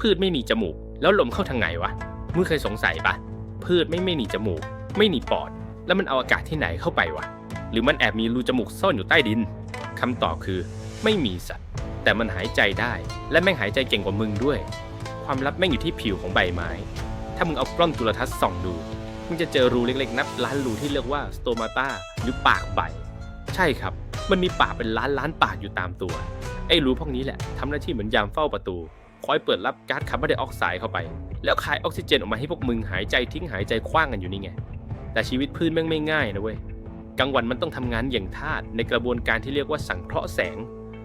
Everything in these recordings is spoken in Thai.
พืชไม่มีจมูก แล้วลมเข้าทางไหนวะมึงเคยสงสัยปะพืชไม่ไม่หนีจมูก ไม่หนีปอด แล้วมันเอาอากาศที่ไหนเข้าไปวะหรือมันแอบมีรูจมูกซ่อนอยู่ใต้ดินคำตอบคือ ไม่มีสัตว์ แต่มันหายใจได้ และแม่งหายใจเก่งกว่ามึงด้วย ความลับแม่งอยู่ที่ผิวของใบไม้ ถ้ามึงเอากล้องจุลทรรศน์ส่องดูมึงจะเจอรูเล็กๆ นับล้านรูที่เรียกว่าสโตมาตาหรือปากใบ ใช่ครับ มันมีปากเป็นล้านล้านปากอยู่ตามตัวไอ้รูพวกนี้แหละทำหน้าที่เหมือนยามเฝ้าประตู คอยเปิดรับก๊าซคาร์บอนไดออกไซด์เข้าไป แล้วคายออกซิเจนออกมาให้พวกมึงหายใจทิ้งหายใจคว้างกันอยู่นี่ไง แต่ชีวิตพืชแม่งไม่ง่ายนะเว้ยกลางวันมันต้องทำงานอย่างทาสในกระบวนการที่เรียกว่าสังเคราะห์แสง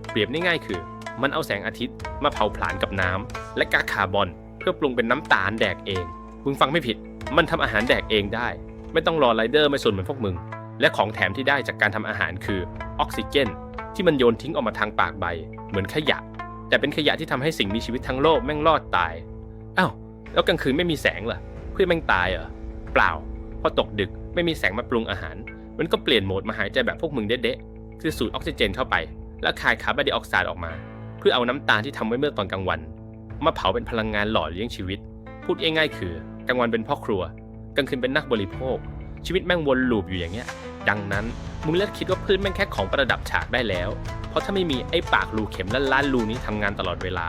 เปรียบง่ายๆคือ มันเอาแสงอาทิตย์มาเผาผลาญกับน้ำและก๊าซคาร์บอน เพื่อปรุงเป็นน้ำตาลแดกเอง มึงฟังไม่ผิด มันทำอาหารแดกเองได้ ไม่ต้องรอไรเดอร์ไม่สนเหมือนพวกมึง และของแถมที่ได้จากการทำอาหารคือออกซิเจน ที่มันโยนทิ้งออกมาทางปากใบ เหมือนขยะ แต่เป็นขยะที่ทำให้สิ่งมีชีวิตทั้งโลกแม่งรอดตายอ้าวแล้วกลางคืนไม่มีแสงเหรอเพื่อแม่งตายเหรอเปล่า พอตกดึกไม่มีแสงมาปรุงอาหาร มันก็เปลี่ยนโหมดมาหายใจแบบพวกมึงเด๊ะๆคือสูดออกซิเจนเข้าไป แล้วคายคาร์บอนไดออกไซด์ออกมา เพื่อเอาน้ำตาลที่ทำไว้เมื่อตอนกลางวัน มาเผาเป็นพลังงานหล่อเลี้ยงชีวิต พูดง่ายๆคือกลางวันเป็นพ่อครัวกลางคืนเป็นนักบริโภค ชีวิตแม่งวนลูปอยู่อย่างเงี้ย ดังนั้นมึงเลิกคิดว่าพืชแม่งแค่ของประดับฉากได้แล้ว เพราะถ้าไม่มีไอ้ปากรูเข็มและล้านรูนี้ทำงานตลอดเวลา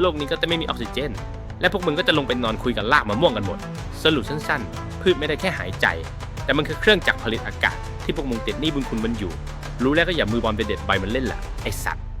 โลกนี้ก็จะไม่มีออกซิเจน และพวกมึงก็จะลงไปนอนคุยกันลากมะม่วงกันหมด สรุปสั้นๆ พืชไม่ได้แค่หายใจ แต่มันคือเครื่องจักรผลิตอากาศที่พวกมึงติดหนี้บุญคุณมันอยู่ รู้แล้วก็อย่ามือบอลไปเด็ดใบมันเล่นล่ะไอสัตว์